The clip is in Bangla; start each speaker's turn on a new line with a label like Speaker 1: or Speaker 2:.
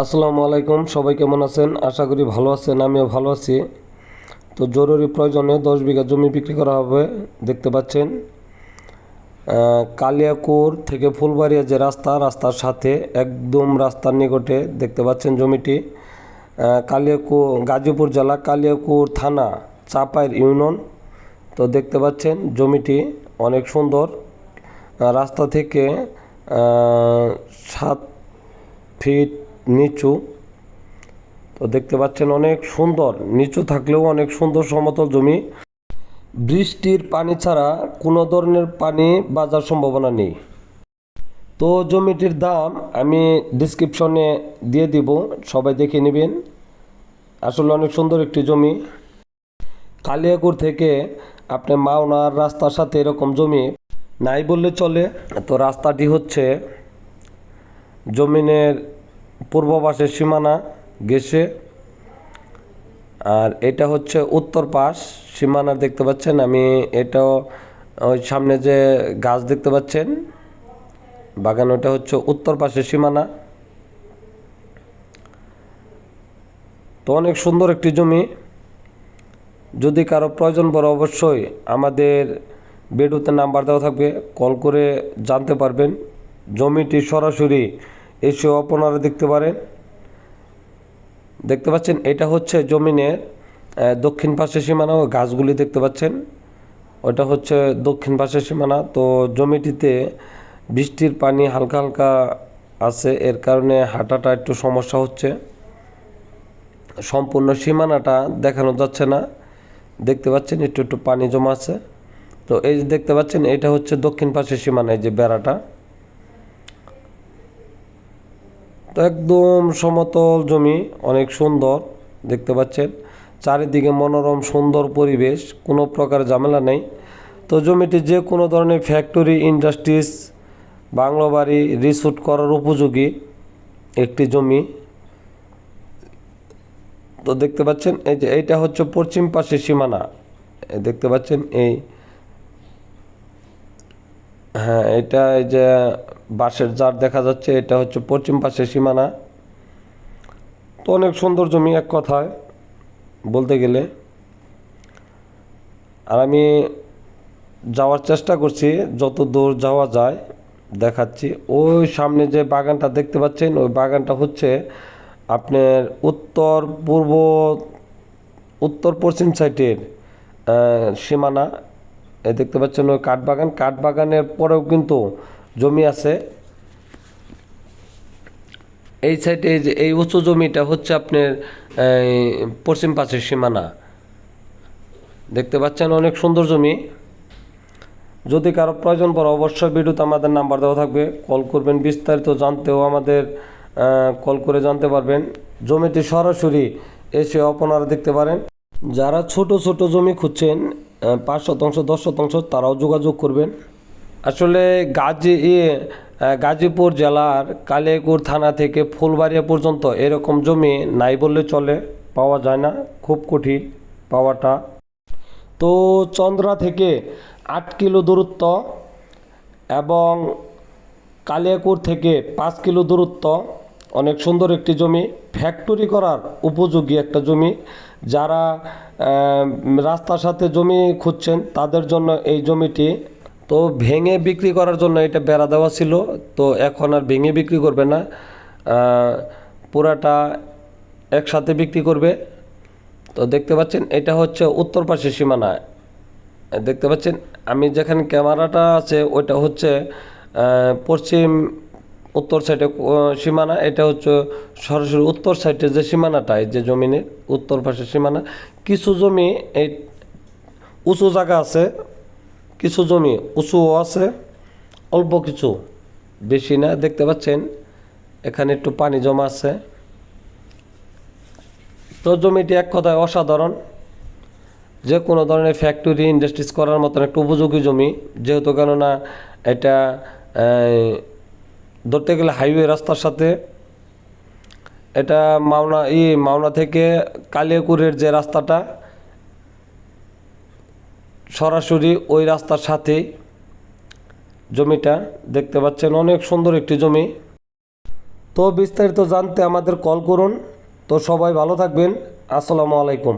Speaker 1: আসসালামু আলাইকুম সবাই কেমন আছেন? আশা করি ভালো আছেন আমিও ভালো আছি। তো জরুরি প্রয়োজনে দশ বিঘা জমি বিক্রি করা হবে দেখতে পাচ্ছেন। কালিয়াকুর থেকে ফুলবাড়িয়া যে রাস্তা রাস্তার সাথে একদম রাস্তার নিকটে দেখতে পাচ্ছেন জমিটি। আহ, কালিয়াকুর গাজীপুর জেলা কালিয়াকুর থানা চাপাইর ইউনিয়ন। তো দেখতে পাচ্ছেন জমিটি অনেক সুন্দর। রাস্তা থেকে সাত ফিট নিচু। তো দেখতে পাচ্ছেন অনেক সুন্দর, নিচু থাকলেও অনেক সুন্দর সমতল জমি। বৃষ্টির পানি ছাড়া কোনো ধরনের পানি বাজার সম্ভাবনা নেই। তো জমিটির দাম আমি ডিসক্রিপশনে দিয়ে দিব, সবাই দেখে নেবেন। আসলে অনেক সুন্দর একটি জমি। কালিয়াকুর থেকে আপনি মাওনার রাস্তার সাথে এরকম জমি নাই বললে চলে। তো রাস্তাটি হচ্ছে জমিনের পূর্ব পাশের সীমানা গেছে, আর এটা হচ্ছে উত্তর পাশ, সীমানা দেখতে পাচ্ছেন। আমি এটাও ওই সামনে যে গাছ দেখতে পাচ্ছেন, বাগান ওটা হচ্ছে উত্তর পাশের সীমানা। তো অনেক সুন্দর একটি জমি। যদি কারও প্রয়োজন পড়ে অবশ্যই আমাদের বেডুতে নাম্বার দেওয়া থাকবে, কল করে জানতে পারবেন। জমিটি সরাসরি এসেও আপনারা দেখতে পারেন। দেখতে পাচ্ছেন, এটা হচ্ছে জমিনের দক্ষিণ পাশের সীমানা ও গাছগুলি দেখতে পাচ্ছেন। ওটা হচ্ছে দক্ষিণ পাশের সীমানা। তো জমিটিতে বৃষ্টির পানি হালকা হালকা আছে, এর কারণে হাঁটাটা একটু সমস্যা হচ্ছে। সম্পূর্ণ সীমানাটা দেখানো যাচ্ছে না। দেখতে পাচ্ছেন, একটু একটু পানি জমা আছে। তো এই যে দেখতে পাচ্ছেন, এটা হচ্ছে দক্ষিণ পাশের সীমানা, এই যে বেড়াটা। তো একদম সমতল জমি, অনেক সুন্দর, দেখতে পাচ্ছেন। চারিদিকে মনোরম, সুন্দর পরিবেশ, কোনো প্রকার ঝামেলা নেই। তো জমিটি যে কোনো ধরনের ফ্যাক্টরি ইন্ডাস্ট্রিজ বাংলো বাড়ি রিসুট করার উপযোগী একটি জমি। তো দেখতে পাচ্ছেন, এই যে এইটা হচ্ছে পশ্চিম পাশের সীমানা। দেখতে পাচ্ছেন, এই হ্যাঁ এটা এই যে বাঁশের জার দেখা যাচ্ছে, এটা হচ্ছে পশ্চিম পাশের সীমানা। তো অনেক সুন্দর জমি এক কথায় বলতে গেলে। আর আমি যাওয়ার চেষ্টা করছি, যত দূর যাওয়া যায় দেখাচ্ছি। ওই সামনে যে বাগানটা দেখতে পাচ্ছেন, ওই বাগানটা হচ্ছে আপনার উত্তর পূর্ব, উত্তর পশ্চিম সাইডের সীমানা। এ দেখতে পাচ্ছেন ওই কাঠবাগান। কাঠবাগানের পরেও কিন্তু জমি আছে। এই সাইডে এই এই উঁচু জমিটা হচ্ছে আপনার পশ্চিম পাশের সীমানা। দেখতে পাচ্ছেন অনেক সুন্দর জমি। যদি কারও প্রয়োজন পড়ে অবশ্যই ভিডিওতে আমাদের নাম্বার দেওয়া থাকবে। কল করবেন, বিস্তারিত জানতেও আমাদের কল করে জানতে পারবেন। জমিটি সরাসরি এসে আপনারা দেখতে পারেন। যারা ছোট ছোট জমি খুঁজছেন পাঁচ শতাংশ, দশ শতাংশ তারাও যোগাযোগ করবেন। আসলে গাজী গাজীপুর জেলার কালিয়াকুর থানা থেকে ফুলবাড়িয়া পর্যন্ত এরকম জমি নাই বললে চলে, পাওয়া যায় না, খুব কঠিন পাওয়াটা। তো চন্দ্রা থেকে আট কিলো দূরত্ব এবং কালিয়াকুর থেকে পাঁচ কিলো দূরত্ব অনেক সুন্দর একটি জমি। ফ্যাক্টরি করার উপযোগী একটা জমি। যারা রাস্তার সাথে জমি খুঁজছেন, তাদের জন্য এই জমিটি। তো ভেঙে বিক্রি করার জন্য এটা বেড়া দেওয়া ছিল। তো এখন আর ভেঙে বিক্রি করবে না। পুরাটা একসাথে বিক্রি করবে। তো দেখতে পাচ্ছেন, এটা হচ্ছে উত্তর পাশের সীমানা। দেখতে পাচ্ছেন, আমি যেখানে ক্যামেরাটা আছে, ওইটা হচ্ছে পশ্চিম উত্তর সাইডে সীমানা, এটা হচ্ছে সরাসরি উত্তর সাইডে যে সীমানাটা যে জমিনের উত্তর পাশের সীমানা, কিছু জমি এই উঁচু জায়গা আছে, কিছু জমি উঁচুও আছে, অল্প কিছু বেশি না, দেখতে পাচ্ছেন, এখানে একটু পানি জমা আছে। তো জমিটি এক কথায় অসাধারণ, যে কোনো ধরনের ফ্যাক্টরি ইন্ডাস্ট্রিজ করার মতন একটা উপযোগী জমি, যেহেতু কেননা এটা ধরতে গেলে হাইওয়ে রাস্তার সাথে এটা মাওনা, ই মাওনা থেকে কালিয়াকুরের যে রাস্তাটা, সরাসরি ওই রাস্তার সাথেই জমিটা দেখতে পাচ্ছেন। অনেক সুন্দর একটি জমি। তো বিস্তারিত জানতে আমাদের কল করুন। তো সবাই ভালো থাকবেন। আসসালামু আলাইকুম।